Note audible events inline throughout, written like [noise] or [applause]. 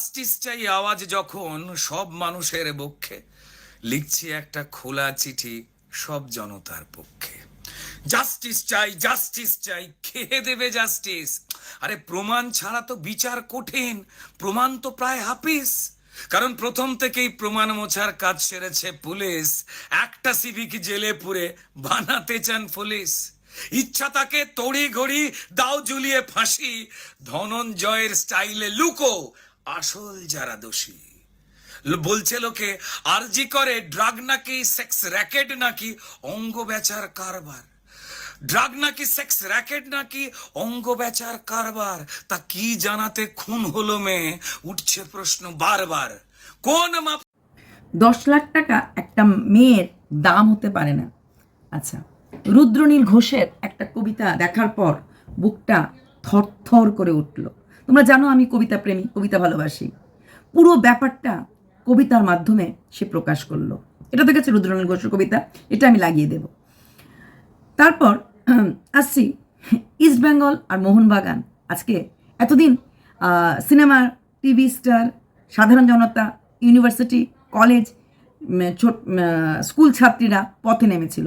Justice চাই আওয়াজ যখন সব মানুষের বক্ষে লিখছি একটা খোলা চিঠি সব জনতার পক্ষে। জাস্টিস চাই জাস্টিস চাই খেয়ে দেবে জাস্টিস? আরে প্রমাণ ছাড়া তো বিচার কঠিন, প্রমাণ তো প্রায় হাফিস। কারণ প্রথম থেকেই প্রমাণ মোছার কাজ সেরেছে পুলিশ। একটা সিভিক জেলে পুরে বানাতে চান পুলিশ। ইচ্ছা তাকে তড়ি ঘড়ি দাও ঝুলিয়ে ফাঁসি, ধনঞ্জয়ের স্টাইলে লুকো আসল যারা দোষী। বলছে লোকে, আরজি করে, ড্রাগ নাকি সেক্স র্যাকেট নাকি অঙ্গ বেচার কারবার? ড্রাগ নাকি সেক্স র্যাকেট নাকি অঙ্গ বেচার কারবার? তা কি জানাতে খুন হলো মেয়ে? উঠছে প্রশ্ন বারবার। কোন মাপ দশ লাখ টাকা একটা মেয়ের দাম হতে পারে না। আচ্ছা রুদ্রনীল ঘোষের একটা কবিতা দেখার পর বুকটা থরথর করে উঠল। তোমরা জানো আমি কবিতা প্রেমী কবিতা ভালোবাসি। পুরো ব্যাপারটা কবিতার মাধ্যমে সে প্রকাশ করল। এটা তো গেছে রুদ্রনীল ঘোষের কবিতা এটা আমি লাগিয়ে দেব। তারপর আসছি ইস্ট বেঙ্গল আর মোহনবাগান। আজকে এতদিন আহ, সিনেমার টিভি স্টার সাধারণ জনতা ইউনিভার্সিটি কলেজ ছোট স্কুল ছাত্রীরা পথে নেমেছিল।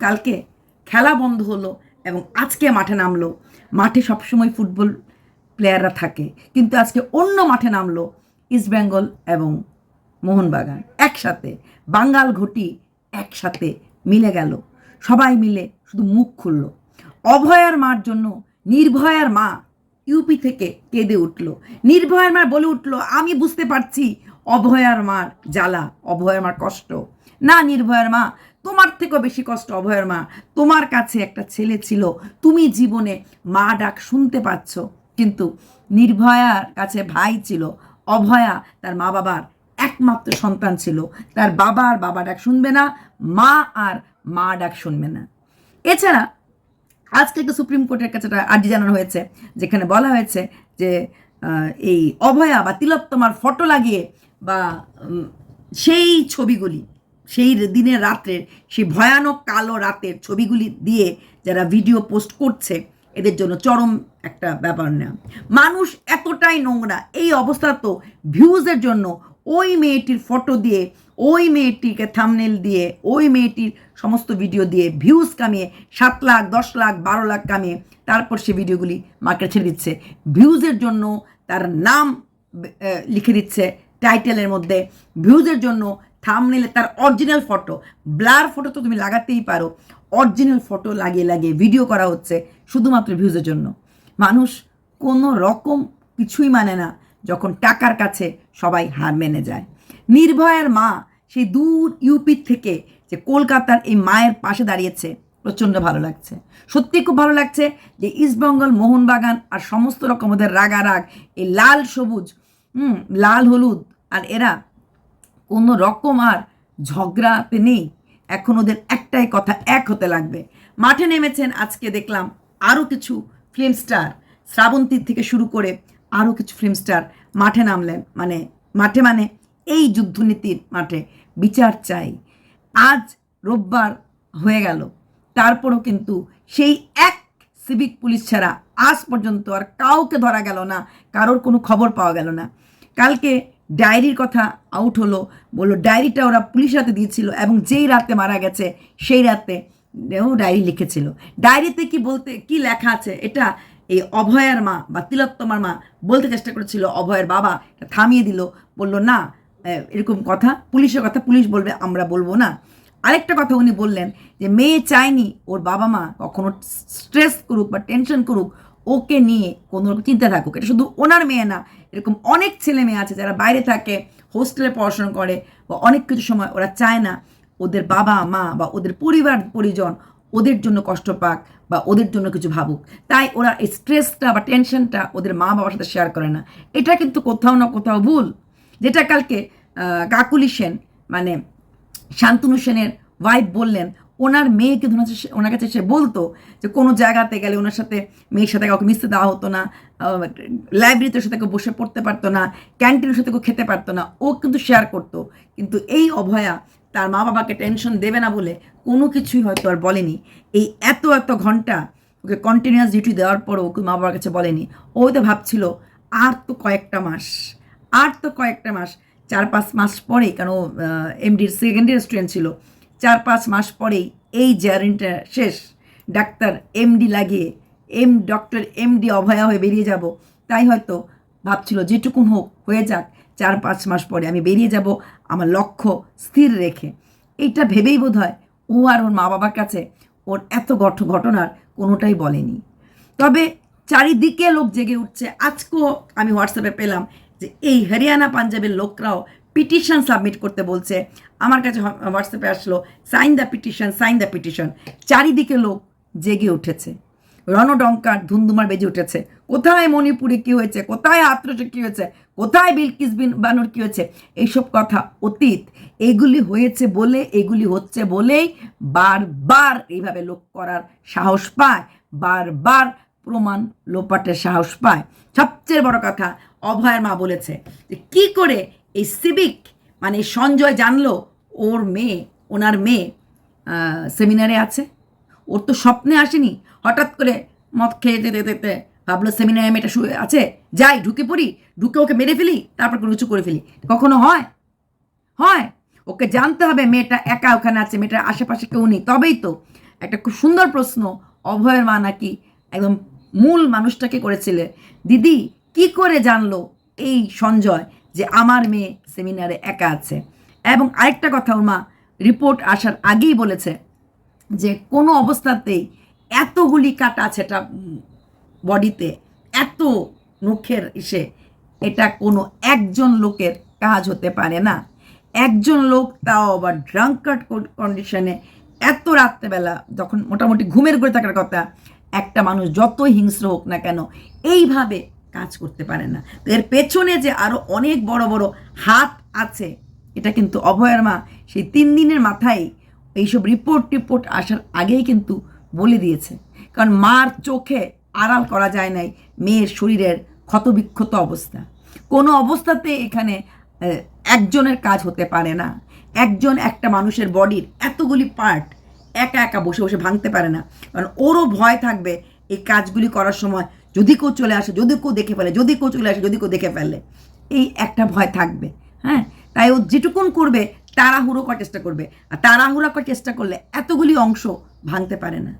কালকে খেলা বন্ধ হলো এবং আজকে মাঠে নামলো। মাঠে সবসময় ফুটবল প্লেয়াররা থাকে। কিন্তু আজকে অন্য মাঠে নামলো ইস্ট বেঙ্গল এবং মোহনবাগান। একসাথে বাঙ্গাল ঘটি একসাথে মিলে গেল। সবাই মিলে শুধু মুখ খুলল। অভয়ার মার জন্য নির্ভয়ার মা ইউপি থেকে কেঁদে উঠল। নির্ভয়ার মা বলে উঠল, আমি বুঝতে পারছি অভয়ার মার জ্বালা, অভয়ার মার কষ্ট। না নির্ভয়ার মা, তোমার থেকেও বেশি কষ্ট অভয়ার মা। তোমার কাছে একটা ছেলে ছিল। তুমি জীবনে মা ডাক শুনতে পাচ্ছ। কিন্তু নির্ভয়ার কাছে ভাই ছিল, অভয়া তার মা বাবার একমাত্র সন্তান ছিল। তার বাবা আর বাবা ডাক শুনবে না, মা আর মা ডাক শুনবে না। এছাড়া আজকে একটা সুপ্রিম কোর্টের কাছে একটা আর্জি জানানো হয়েছে, যেখানে বলা হয়েছে যে এই অভয়া বা তিলোত্তমার ফটো লাগিয়ে বা সেই ছবিগুলি, সেই দিনের রাত্রের, সেই ভয়ানক কালো রাতের ছবিগুলি দিয়ে যারা ভিডিও পোস্ট করছে এদের জন্য চরম একটা ব্যাপার না। মানুষ এতটাই নোংরা, এই অবস্থা তো ভিউজের জন্য। ওই মেয়েটির ফটো দিয়ে, ওই মেয়েটিকে থামনেল দিয়ে, ওই মেয়েটির সমস্ত ভিডিও দিয়ে ভিউজ কামিয়ে, সাত লাখ, দশ লাখ, বারো লাখ কামিয়ে তারপর সে ভিডিওগুলি মার্কেট ছেড়ে দিচ্ছে। ভিউজের জন্য তার নাম লিখে দিচ্ছে টাইটেলের মধ্যে। ভিউজের জন্য থামনেলে তার অরিজিনাল ফটো ব্লার ফটো তো তুমি লাগাতেই পারো। অরিজিনাল ফটো লাগিয়ে লাগিয়ে ভিডিও করা হচ্ছে শুধুমাত্র ভিউজের জন্য। মানুষ কোনো রকম কিছুই মানে না যখন টাকার কাছে সবাই হার মেনে যায়। নির্ভয়ার মা সেই দূর ইউপির থেকে যে কলকাতার এই মায়ের পাশে দাঁড়িয়েছে, প্রচণ্ড ভালো লাগছে। সত্যি খুব ভালো লাগছে যে ইস্টবেঙ্গল মোহনবাগান আর সমস্ত রকম ওদের রাগারাগ, এই লাল সবুজ, হুম, লাল হলুদ, আর এরা কোনো রকম আর ঝগড়াতে নেই। এখন ওদের একটাই কথা, এক হতে লাগবে। মাঠে নেমেছেন, আজকে দেখলাম আরও কিছু ফিল্ম স্টার শ্রাবন্তীর থেকে শুরু করে আরও কিছু ফিল্ম স্টার মাঠে নামলেন। মানে মাঠে মানে এই যুদ্ধনীতির মাঠে। বিচার চাই। আজ রোববার হয়ে গেল। তারপরও কিন্তু সেই এক সিভিক পুলিশ ছাড়া আজ পর্যন্ত আর কাউকে ধরা গেল না, কারোর কোনো খবর পাওয়া গেল না। কালকে ডায়েরির কথা আউট হলো, বলল, ডায়েরিটা ওরা পুলিশের হাতে দিয়েছিল এবং যেই রাতে মারা গেছে, সেই রাতে ও ডায়েরি লিখেছিল। ডায়েরিতে কি বলতে, কি লেখা আছে, এটা এই অভয়ার মা বা তিলোত্তমার মা বলতে চেষ্টা করেছিল, অভয়ের বাবা থামিয়ে দিল। বলল, না এরকম কথা, পুলিশের কথা পুলিশ বলবে, আমরা বলব না। আরেকটা কথা উনি বললেন যে, মেয়ে চায়নি, ওর বাবা মা কখনো স্ট্রেস করুক বা টেনশন করুক ওকে নিয়ে কোনো রকম চিন্তা থাকুক, এটা শুধু ওনার মেয়ে না, এরকম অনেক ছেলে মেয়ে আছে যারা বাইরে থাকে, হোস্টেলে পড়াশোনা করে বা অনেক কিছু সময় ওরা চায় না, ওদের বাবা, মা বা ওদের পরিবার, পরিজন ওদের জন্য কষ্ট পাক বা ওদের জন্য কিছু ভাবুক। তাই ওরা এই স্ট্রেসটা বা টেনশনটা ওদের মা বাবার সাথে শেয়ার করে না। এটা কিন্তু কোথাও না কোথাও ভুল। যেটা কালকে কাকুলি সেন মানে শান্তনু সেনের ওয়াইফ বললেন ওনার মেয়েকে সে- ওনার কাছে সে বলতো যে কোনো জায়গাতে গেলে ওনার সাথে মেয়ের সাথে কাউকে মিশতে দেওয়া হতো না লাইব্রেরিতে সাথে কেউ বসে পড়তে পারতো না, ক্যান্টিনের সাথে কেউ খেতে পারতো না, ও কিন্তু শেয়ার করতো। কিন্তু এই অভয়া তার মা বাবাকে টেনশন দেবে না বলে কোনো কিছুই হয়তো আর বলেনি। এই এত এত ঘণ্টা ওকে কন্টিনিউয়াস ডিউটি দেওয়ার পরও ওকে মা বাবার কাছে বলেনি। ও তো ভাবছিল, আর তো কয়েকটা মাস, আর তো কয়েকটা মাস। চার পাঁচ মাস পরেই কেন এমডির সেকেন্ড ইয়ার স্টুডেন্ট ছিল চার পাঁচ মাস পরেই এই জার্নিটা শেষ। ডাক্তার এমডি লাগিয়ে, এম, ডক্টর এমডি অভয়া হয়ে বেরিয়ে যাব। তাই হয়তো ভাবছিল যেটুকুন হোক, হয়ে যাক চার পাঁচ মাস পরে আমি বেরিয়ে যাব আমার লক্ষ্য স্থির রেখে। এইটা ভেবেই বোধ হয় ও আর ওর মা বাবার কাছে ওর এত গঠ ঘটনার কোনোটাই বলেনি। তবে চারিদিকে লোক জেগে উঠছে। আজকেও আমি হোয়াটসঅ্যাপে পেলাম যে এই হরিয়ানা পাঞ্জাবের লোকরাও পিটিশন সাবমিট করতে বলছে। আমার কাছে হোয়াটসঅ্যাপে আসলো sign the petition sign the petition চারিদিকে লোক জেগে উঠেছে। রণডঙ্কার ধুমধুমার বেজে উঠেছে। কোথায় মণিপুরে কী হয়েছে? কোথায় আত্রসে কী হয়েছে? কোথায় বিলকিস বিন বানুর কী হয়েছে? এইসব কথা অতীত, এগুলি হয়েছে বলে, এগুলি হচ্ছে বলেই বারবার এইভাবে লোক করার সাহস পায়, বারবার প্রমাণ লোপাটের সাহস পায়। সবচেয়ে বড় কথা, অভয়ের মা বলেছে যে, কী করে এই সিভিক মানে সঞ্জয় জানলো ওর মেয়ে, ওনার মেয়ে সেমিনারে আছে। ওর তো স্বপ্নে আসেনি। হঠাৎ করে মদ খেয়ে যেতে যেতে ভাবলো সেমিনারে মেয়েটা শুয়ে আছে। যাই, ঢুকে পড়ি, ঢুকে ওকে মেরে ফেলি, তারপর কোনো কিছু করে ফেলি। কখনো হয়? হয়। ওকে জানতে হবে মেয়েটা একা ওখানে আছে, মেয়েটার আশেপাশে কেউ নেই। তবেই তো একটা খুব সুন্দর প্রশ্ন, অভয়ের মা নাকি একদম মূল মানুষটাকে করেছিলে। দিদি, কি করে জানলো এই সঞ্জয়? যে আমার মেয়ে সেমিনারে একা আছে। এবং আরেকটা কথা ওর মা রিপোর্ট আসার আগেই বলেছে যে কোনো অবস্থাতেই এতগুলি কাটা আছে এটা বডিতে, এত নখের ইসে, এটা কোনো একজন লোকের কাজ হতে পারে না। একজন লোক তাও আবার ড্রাঙ্কার্ড কন্ডিশনে এত রাত্রেবেলা যখন মোটামুটি ঘুমের করে থাকার কথা, একটা মানুষ যতই হিংস্র হোক না কেন, এইভাবে কাজ করতে পারে না। তো এর পেছনে যে আরও অনেক বড় বড় হাত আছে, এটা কিন্তু অভয়ের মা সেই তিন দিনের মাথায় এইসব রিপোর্ট টিপোর্ট আসার আগেই কিন্তু বলে দিয়েছে। কারণ মার চোখে আড়াল করা যায় নাই মেয়ের শরীরের ক্ষতবিক্ষত অবস্থা। কোনো অবস্থাতে এখানে একজনের কাজ হতে পারে না। একজন একটা মানুষের বডির এতগুলি পার্ট একা একা বসে বসে ভাঙতে পারে না। কারণ ওরও ভয় থাকবে এই কাজগুলি করার সময় যদি কেউ চলে আসে, যদি কেউ দেখে ফেলে, যদি কেউ চলে আসে, যদি কেউ দেখে ফেলে, এই একটা ভয় থাকবে হ্যাঁ? তাই ও যেটুকুন করবে, তাড়াহুড়ো করার চেষ্টা করবে। আর তাড়াহুড়ো করার চেষ্টা করলে এতগুলি অংশ ভাঙতে পারে না।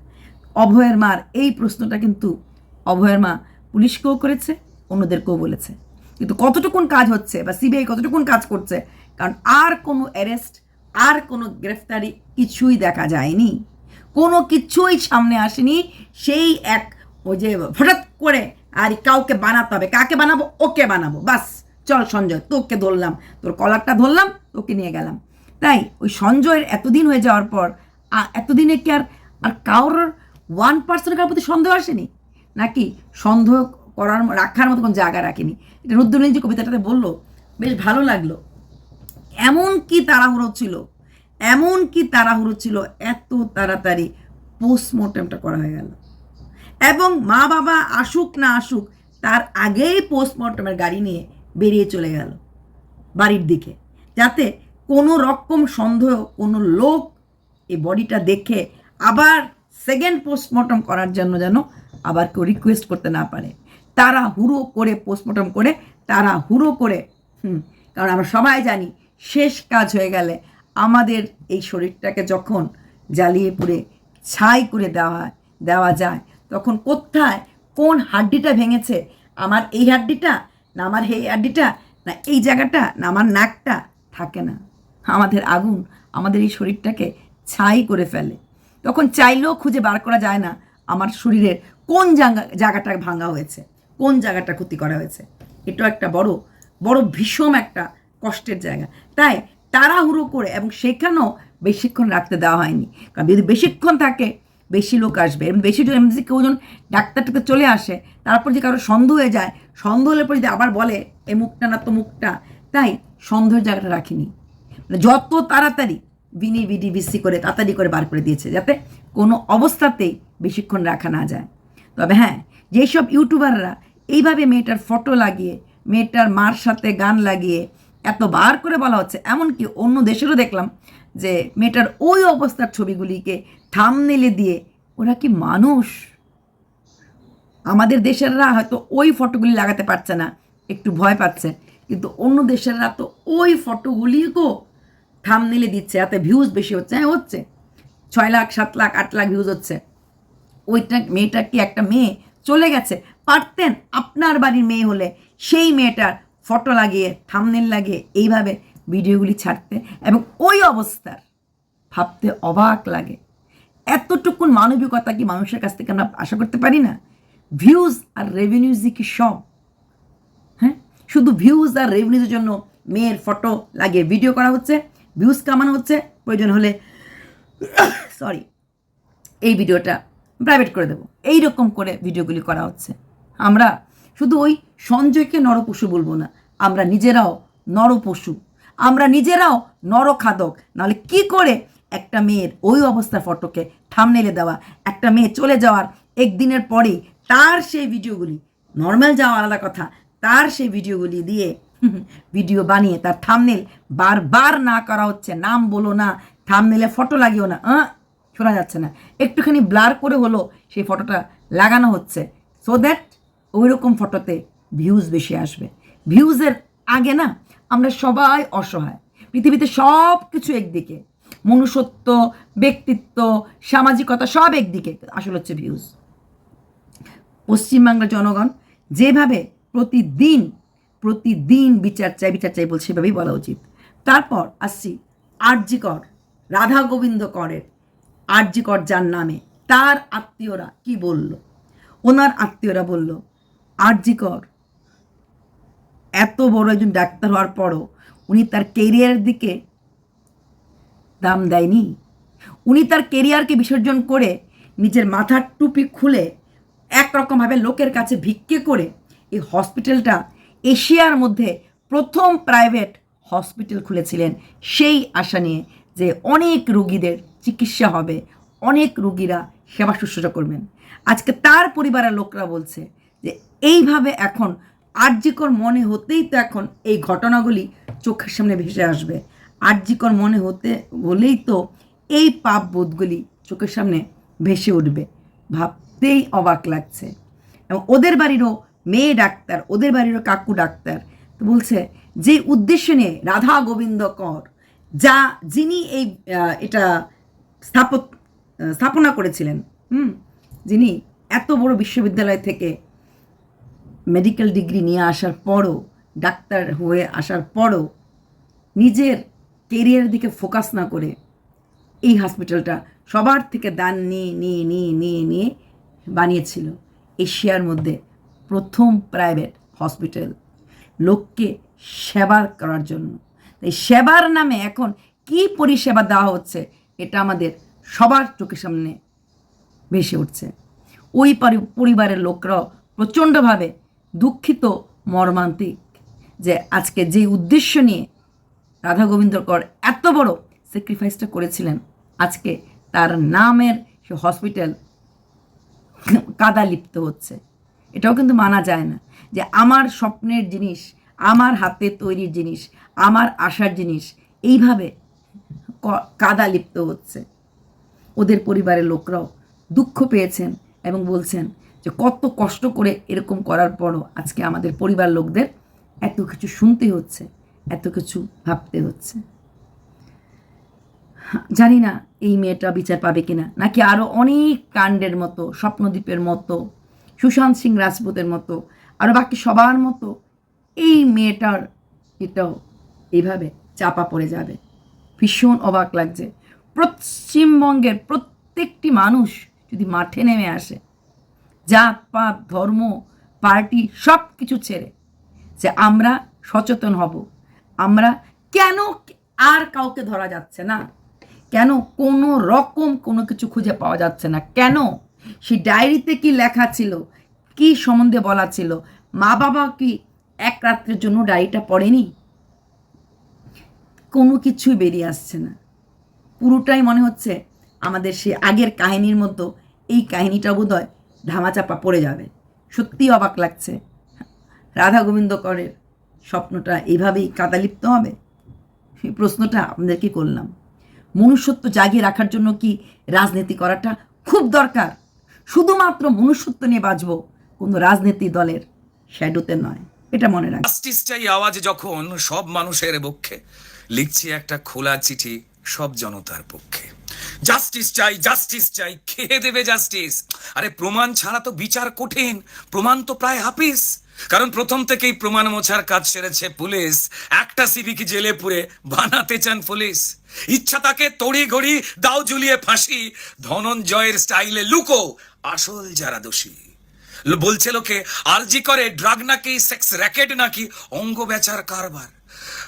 অভয়ের মার, এই প্রশ্নটা কিন্তু অভয়ের মা পুলিশকেও করেছে, অন্যদেরকেও বলেছে। কিন্তু কতটুকুন কাজ হচ্ছে বা সিবিআই কতটুকুন কাজ করছে, কারণ আর কোনো অ্যারেস্ট, আর কোনো গ্রেফতারি কিছুই দেখা যায়নি। কোনো কিছুই সামনে আসেনি, সেই এক ওই যে হঠাৎ করে আর কাউকে বানাতে হবে। কাকে বানাবো? ওকে বানাবো। বাস, চল সঞ্জয়, তোকে ধরলাম। তোর কলারটা ধরলাম, তোকে নিয়ে গেলাম। তাই ওই সঞ্জয়ের এতদিন হয়ে যাওয়ার পর এতদিনে কি আর আর কারোর ওয়ান পার্সেন্টের কারোর প্রতি সন্দেহ আসেনি? নাকি সন্দেহ করার রাখার মতো কোনো জায়গা রাখেনি? এটা রুদ্রনীল যে কবিতাটাতে বলল, বেশ ভালো লাগল। এমন কি তাড়াহুড়ো ছিল? এমন কি তাড়াহুড়ো ছিল? এত তাড়াতাড়ি পোস্টমর্টেমটা করা হয়ে গেল। এবং মা বাবা আসুক না আসুক, তার আগেই পোস্টমর্টমের গাড়ি নিয়ে বেরিয়ে চলে গেল বাড়ির দিকে। যাতে কোনো রকম সন্দেহ, কোনো লোক এই বডিটা দেখে আবার সেকেন্ড পোস্টমর্টম করার জন্য যেন আবার কেউ রিকোয়েস্ট করতে না পারে। তারা হুড়ো করে পোস্টমর্টম করে তারা হুড়ো করে, হুম, কারণ আমরা সবাই জানি শেষ কাজ হয়ে গেলে আমাদের এই শরীরটাকে যখন জ্বালিয়ে পুড়ে ছাই করে দেওয়া দেওয়া যায় তখন কোথায় কোন হাড্ডিটা ভেঙেছে? আমার এই হাড্ডিটা না আমার এই হাড্ডিটা না এই জায়গাটা না আমার নাকটা? থাকে না। আমাদের আগুন আমাদের এই শরীরটাকে ছাই করে ফেলে। তখন চাইলেও খুঁজে বার করা যায় না আমার শরীরের কোন জায়গা জায়গাটা ভাঙা হয়েছে, কোন জায়গাটা ক্ষতি করা হয়েছে। এটাও একটা বড় বড় ভীষণ একটা কষ্টের জায়গা। তাই তাড়াহুড়ো করে এবং সেখানেও বেশিক্ষণ রাখতে দেওয়া হয়নি। কারণ যদি বেশিক্ষণ থাকে বেশি লোক আসবে। বেশি জন এমনি কেউ জন ডাক্তারটাতে চলে আসে, তারপর যে কারও সন্দেহ হয়ে যায়, সন্দেহ হলে পরে যদি আবার বলে, এ মুখটা না, তো মুখটা। তাই সন্দেহের জায়গাটা রাখিনি। মানে যত তাড়াতাড়ি বিনি, বিডি, বিসি করে তাড়াতাড়ি করে বার করে দিয়েছে, যাতে কোনো অবস্থাতেই বেশিক্ষণ রাখা না যায়। তবে হ্যাঁ যেসব ইউটিউবাররা এইভাবে মেয়েটার ফটো লাগিয়ে, মেয়েটার মার সাথে গান লাগিয়ে এত বার করে বলা হচ্ছে, এমনকি অন্য দেশেরও দেখলাম যে মেয়েটার ওই অবস্থার ছবিগুলিকে থামনেলে দিয়ে, ওরা কি মানুষ? আমাদের দেশেররা হয়তো ওই ফটোগুলি লাগাতে পারছে না, একটু ভয় পাচ্ছে। কিন্তু অন্য দেশেরা তো ওই ফটোগুলিকেও থামনেলে দিচ্ছে, এতে ভিউজ বেশি হচ্ছে। হ্যাঁ হচ্ছে। ছয় লাখ, সাত লাখ, আট লাখ ভিউজ হচ্ছে। ওইটা মেয়েটা কি একটা মেয়ে? চলে গেছে। পারতেন আপনার বাড়ির মেয়ে হলে সেই মেয়েটার ফটো লাগিয়ে থামনেল লাগিয়ে এইভাবে ভিডিওগুলি ছাড়তে। এবং ওই অবস্থার ভাবতে অবাক লাগে। এতটুকুন মানবিকতা কি মানুষের কাছ থেকে আমরা আশা করতে পারি না? ভিউজ আর রেভিনিউজই কি সব? হ্যাঁ? শুধু ভিউজ আর রেভিনিউজের জন্য মেয়ের ফটো লাগিয়ে ভিডিও করা হচ্ছে ভিউজ কামানো হচ্ছে, প্রয়োজন হলে [coughs] সরি এই ভিডিওটা প্রাইভেট করে দেবো। এই রকম করে ভিডিওগুলি করা হচ্ছে। আমরা শুধু ওই সঞ্জয়কে নরপশু বলব না, আমরা নিজেরাও নরপশু। আমরা নিজেরাও নরখাদক। নাহলে কি করে একটা মেয়ের ওই অবস্থার ফটোকে থামনেলে দেওয়া, একটা মেয়ে চলে যাওয়ার একদিনের পরেই তার সেই ভিডিওগুলি নর্মাল যাওয়া আলাদা কথা, তার সেই ভিডিওগুলি দিয়ে [laughs] ভিডিও বানিয়ে তার থামনেল বারবার না করা হচ্ছে, নাম বলো না থামনেলে ফটো লাগিও না শোনা যাচ্ছে না। একটুখানি ব্লার করে হলো সেই ফটোটা লাগানো হচ্ছে। সো দ্যাট ওই রকম ফটোতে ভিউজ বেশি আসবে। ভিউজের আগে না, আমরা সবাই অসহায়। পৃথিবীতে সব কিছু একদিকে। মনুষ্যত্ব, ব্যক্তিত্ব, সামাজিকতা সব একদিকে আসলে হচ্ছে ভিউজ পশ্চিমবাংলার জনগণ যেভাবে প্রতিদিন প্রতিদিন বিচার চাই বিচার চাই বলছে, সেভাবেই বলা উচিত। তারপর আসছি আরজিকর, রাধা গোবিন্দ করের আরজিকর যার নামে, তার আত্মীয়রা কি বলল? ওনার আত্মীয়রা বলল, আরজিকর এত বড় একজন ডাক্তার হওয়ার পরও উনি তার কেরিয়ারের দিকে দাম দেয়নি। উনি তার কেরিয়ারকে বিসর্জন করে নিজের মাথার টুপি খুলে একরকমভাবে লোকের কাছে ভিক্ষে করে এই হসপিটালটা এশিয়ার মধ্যে প্রথম প্রাইভেট হসপিটাল খুলেছিলেন। সেই আশা নিয়ে যে অনেক রুগীদের চিকিৎসা হবে, অনেক রুগীরা সেবা শুশ্রূষা করবেন। আজকে তার পরিবারের লোকরা বলছে যে, এইভাবে এখন আর্যিকর মনে হতেই তো এখন এই ঘটনাগুলি চোখের সামনে ভেসে আসবে। আর্যিকর মনে হতে হলেই তো এই পাপ বোধগুলি চোখের সামনে ভেসে উঠবে। ভাবতেই অবাক লাগছে। এবং ওদের বাড়িরও মেয়ে ডাক্তার, ওদের বাড়িরও কাকু ডাক্তার তো বলছে, যে উদ্দেশ্য নিয়ে রাধা গোবিন্দ কর, যা যিনি এই এটা স্থাপত স্থাপনা করেছিলেন, হুম, যিনি এত বড় বিশ্ববিদ্যালয় থেকে মেডিকেল ডিগ্রি নিয়ে আসার পরও, ডাক্তার হয়ে আসার পরও নিজের কেরিয়ারের দিকে ফোকাস না করে এই হসপিটালটা সবার থেকে দান নিয়ে নিয়ে নিয়ে নিয়ে নিয়ে বানিয়েছিল এশিয়ার মধ্যে প্রথম প্রাইভেট হসপিটাল লোককে সেবা করার জন্য। তাই সেবার নামে এখন কি পরিষেবা দেওয়া হচ্ছে এটা আমাদের সবার চোখের সামনে ভেসে উঠছে। ওই পরিবারের লোকরাও প্রচণ্ডভাবে দুঃখিত, মর্মান্তিক যে আজকে যে উদ্দেশ্য নিয়ে রাধা গোবিন্দ কর এত বড় স্যাক্রিফাইসটা করেছিলেন। আজকে তার নামের সে হসপিটাল কাদা লিপ্ত হচ্ছে। এটাও কিন্তু মানা যায় না যে আমার স্বপ্নের জিনিস, আমার হাতে তৈরির জিনিস, আমার আশার জিনিস, এইভাবে কাদা লিপ্ত হচ্ছে। ওদের পরিবারের লোকরাও দুঃখ পেয়েছেন এবং বলছেন যে কত কষ্ট করে এরকম করার পরও আজকে আমাদের পরিবার লোকদের এত কিছু শুনতে হচ্ছে। এত কিছু ভাবতে হচ্ছে। জানি না এই মেয়েটা বিচার পাবে কিনা। নাকি আরও অনেক কাণ্ডের মতো, স্বপ্নদ্বীপের মতো, সুশান্ত সিং রাজপুতের মতো আরও বাকি সবার মতো এই মেয়েটার এটাও এইভাবে চাপা পড়ে যাবে। ভীষণ অবাক লাগছে। পশ্চিমবঙ্গের প্রত্যেকটি মানুষ যদি মাঠে নেমে আসে, জাত, পাত, ধর্ম, পার্টি সব কিছু ছেড়ে, যে আমরা সচেতন হব। আমরা কেন আর কাউকে ধরা যাচ্ছে না? কেন কোনো রকম কোনো কিছু খুঁজে পাওয়া যাচ্ছে না? কেন? সেই ডায়েরিতে কি লেখা ছিল? কি সম্বন্ধে বলা ছিল? মা বাবা কি এক রাত্রের জন্য ডায়েরিটা পড়েনি? কোনো কিছুই বেরিয়ে আসছে না। পুরোটাই মনে হচ্ছে আমাদের সে আগের কাহিনীর মতো এই কাহিনীটা বোধহয় ধামাচাপা পড়ে যাবে। সত্যি অবাক লাগছে। রাধা গোবিন্দ করের স্বপ্নটা এইভাবেই কাদালিপ্ত হবে? এই প্রশ্নটা আপনাদেরকে করলাম? মনুষ্যত্ব জাগিয়ে রাখার জন্য কি রাজনীতি করাটা খুব দরকার? শুধুমাত্র মনুষ্যত্ব নিয়ে বাঁচবো কোনো রাজনীতি দলের শ্যাডোতে নয়। এটা মনে রাখ চাই আওয়াজ যখন সব মানুষের পক্ষে লিখছি একটা খোলা চিঠি সব জনতার পক্ষে। জাস্টিস চাই জাস্টিস চাই, খেয়ে দেবে জাস্টিস। আরে প্রমাণ ছাড়া তো বিচার কঠিন, প্রমাণ তো প্রায় হাফিস কারণ প্রথম থেকেই প্রমাণ মোছার কাজ সেরেছে পুলিশ। একটা সিভিকে জেলে পুরে বানাতে চান পুলিশ। ইচ্ছা তাকে তড়ি ঘড়ি, দাও ঝুলিয়ে ফাঁসি। ধনঞ্জয়ের স্টাইলে লুকো, আসল যারা দোষী। বলছে লোকে, আরজি করে ড্রাগ নাকি, সেক্স র্যাকেট নাকি, অঙ্গ বেচার কারবার।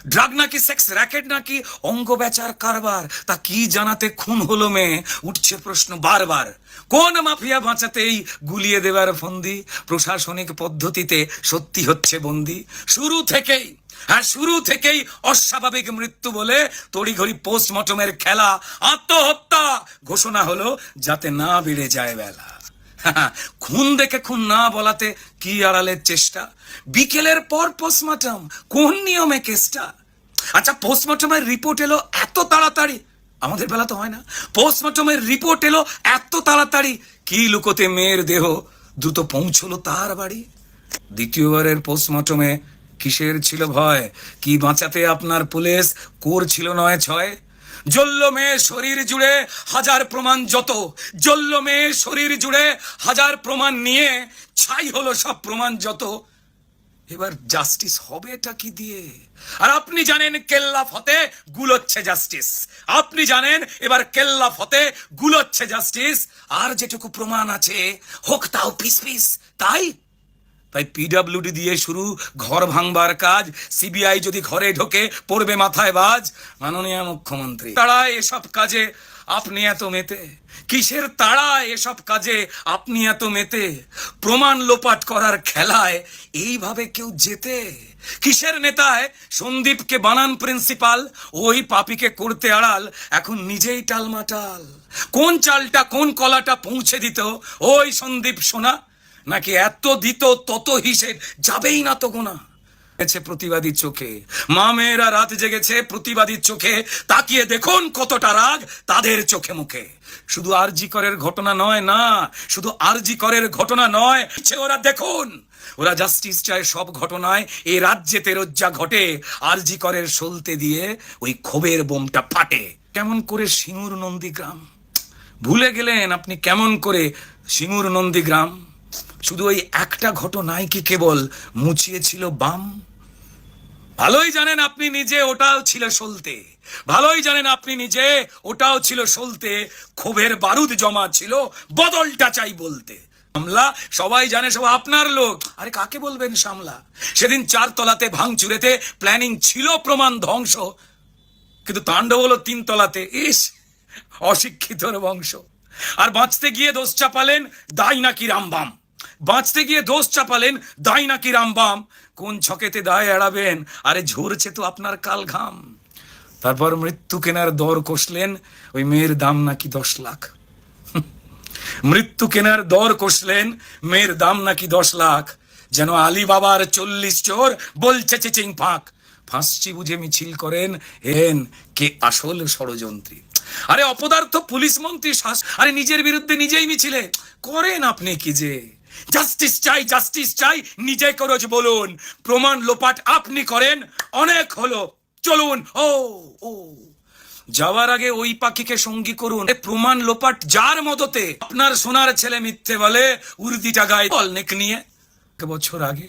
ড্রাগ নাকি সেক্স র্যাকেট নাকি অঙ্গ বেচার কারবার? তা কি জানাতে খুন হলো মেয়ে? উঠছে প্রশ্ন বারবার। কোন মাফিয়া বাঁচাতেই গুলিয়ে দেবার ফন্দি? প্রশাসনিক পদ্ধতিতে সত্যি হচ্ছে বন্দি? শুরু থেকেই হ্যাঁ শুরু থেকেই অস্বাভাবিক মৃত্যু বলে তড়িঘড়ি পোস্টমর্টমের খেলা, আত্মহত্যা ঘোষণা হলো যাতে না বেড়ে যায় বেলা। [laughs] খুন দেখে খুন না বলাতে কি আড়ালের চেষ্টা? বিকেলের পর পোস্টমর্টম কোন নিয়মে কেসটা? আচ্ছা পোস্টমর্টমের রিপোর্ট এলো এত তাড়াতাড়ি। আমাদের বেলা তো হয় না। পোস্টমর্টমের রিপোর্ট এলো এত তাড়াতাড়ি। কি লুকোতে মেয়ের দেহ? দ্রুত পৌঁছলো তার বাড়ি। দ্বিতীয়বারের পোস্টমর্টমে কিসের ছিল ভয়? কি বাঁচাতে আপনার পুলিশ? কোর ছিল নয় ছয়? জ্বলল মেয়ে শরীর জুড়ে হাজার প্রমাণ যত। জ্বলল মেয়ে শরীর জুড়ে হাজার প্রমাণ নিয়ে ছাই হলো সব প্রমাণ যত। এবার জাস্টিস হবে এটা কি দিয়ে? আর আপনি জানেন কেল্লা ফতে গুলোচ্ছে জাস্টিস আপনি জানেন এবার কেল্লা ফতে গুলোচ্ছে জাস্টিস আর যেটুকু প্রমাণ আছে, হোক তাও পিস পিস, তাই তাই পিডাব্লিউডি দিয়ে শুরু ঘর ভাঙবার কাজ। সিবিআই যদি ঘরে ঢোকে, পড়বে মাথায় বাজ। মাননীয় মুখ্যমন্ত্রী, তারা এসব কাজে আপনি এত মেতে। কিসের তাড়া এসব কাজে আপনি এত মেতে? প্রমাণ লোপাট করার খেলায় এইভাবে কেউ যেতে? কিসের নেতায়? সন্দীপকে বানান প্রিন্সিপাল, ওই পাপিকে করতে আড়াল, এখন নিজেই টালমাটাল। কোন চালটা, কোন কলাটা পৌঁছে দিত? ওই সন্দীপ সোনা। নাকি এত দিত তত হিসেব? যাবেই না তো গোনা। গেছে প্রতিবাদী চোখে। মা মেয়েরা রাত জেগেছে প্রতিবাদীর চোখে। তাকিয়ে দেখুন কতটা রাগ তাদের চোখে মুখে। শুধু আরজি করের ঘটনা নয় না, শুধু আরজি করের ঘটনা নয় ওরা দেখুন। ওরা জাস্টিস চায় সব ঘটনায়, এ রাজ্যে তেরজ্জা ঘটে। আরজি করের সলতে দিয়ে ওই ক্ষোভের বোমটা ফাটে। কেমন করে সিঙ্গুর নন্দীগ্রাম? ভুলে গেলেন আপনি কেমন করে সিঙ্গুর নন্দীগ্রাম? শুধু ওই একটা ঘটনায় কি কেবল মুছিয়েছিল বাম? ভালোই জানেন আপনি নিজে ওটাও ছিল সলতে। ভালোই জানেন আপনি নিজে ওটাও ছিল সলতে। ক্ষোভের বারুদ জমা ছিল, বদলটা চাই বলতে। সামলা সবাই জানে সব আপনার লোক। আরে কাকে বলবেন সামলা সেদিন চার তলাতে ভাঙচুরেতে প্ল্যানিং ছিল, প্রমাণ ধ্বংস। কিন্তু তাণ্ডব হলো তিন তলাতে ইস, অশিক্ষিতর বংশ। আর বাঁচতে গিয়ে দোষ চাপালেন দায় নাকি রামবাম বাঁচতে গিয়ে দোষ চাপালেন দায় নাকি রামবাম কোন ছকেতে দায় এড়াবেন? আরে ঝরছে তো আপনার কাল ঘাম তারপর মৃত্যু কেনার দর কষলেন, ওই মেয়ের দাম নাকি দশ লাখ। মৃত্যু কেনার দর কষলেন, মেয়ের দাম নাকি দশ লাখ। যেন আলী বাবার চল্লিশ চোর বলছে চেচিং ফাঁক। ফাঁসছি বুঝে মিছিল করেন হেন কে আসল ষড়যন্ত্রী। আরে অপদার্থ পুলিশ মন্ত্রী শাস আরে নিজের বিরুদ্ধে নিজেই মিছিলে। করেন আপনি কি যে? জাস্টিস চাই জাস্টিস চাই, নিজে করজ বলুন। প্রমাণ লোপাট আপনি করেন, অনেক হলো। চলুন, ও ও। যাওয়ার আগে ওই পাখিকে সঙ্গী করুন। প্রমাণ লোপাট যার মততে আপনার সোনার ছেলে মিথ্যে বলে, উর্দিটা গায়ে অনেক নিয়ে। বছর আগে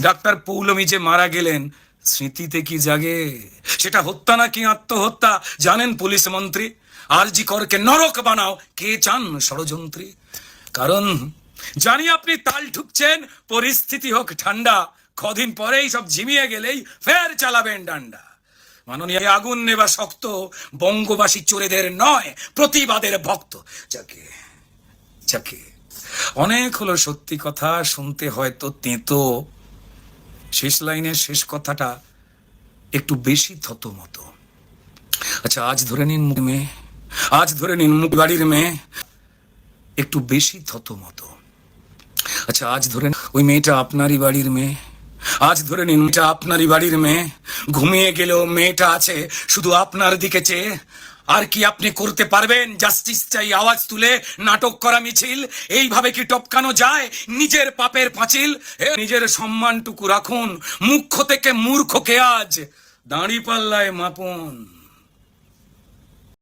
ডাক্তার পৌলমী যে মারা গেলেন স্মৃতিতে কি জাগে? সেটা হত্যা নাকি আত্মহত্যা? জানেন পুলিশ মন্ত্রী আর জি করকে নরক বানাও, কে চান ষড়যন্ত্রী? কারণ জানি আপনি তাল ঠুকছেন, পরিস্থিতি হোক ঠান্ডা, কদিন পরেই সব ঝিমিয়ে গেলেই ফের চালাবেন ডান্ডা। মাননীয়, আগুন নেবা শক্ত, বঙ্গবাসী চোরেদের নয়, প্রতিবাদের ভক্ত। যাকে যাকে। অনেক হলো সত্যি কথা, শুনতে হয়তো তেতো। শেষ লাইনের শেষ কথাটা একটু বেশি থত মতো। আচ্ছা আজ ধরে নিন মেয়ে। আজ ধরে নিন মুখ বাড়ির মেয়ে। একটু বেশি থত মতো। আচ্ছা আজ ধরে ওই মেয়েটা আপনারই বাড়ির মেয়ে। আজ ধরে নিন মেয়েটা আপনারই বাড়ির মেয়ে। ঘুমিয়ে গেলেও মেয়েটা আছে শুধু আপনার দিকে চেয়ে। আর কি আপনি করতে পারবেন? জাস্টিস চাই আওয়াজ তুলে, নাটক করা মিছিল, এইভাবে কি টপকানো যায়? নিজের পাপের পাঁচিল নিজের সম্মানটুকু রাখুন। মুখ্য থেকে মূর্খকে আজ? দাঁড়ি পাল্লায় মাপুন।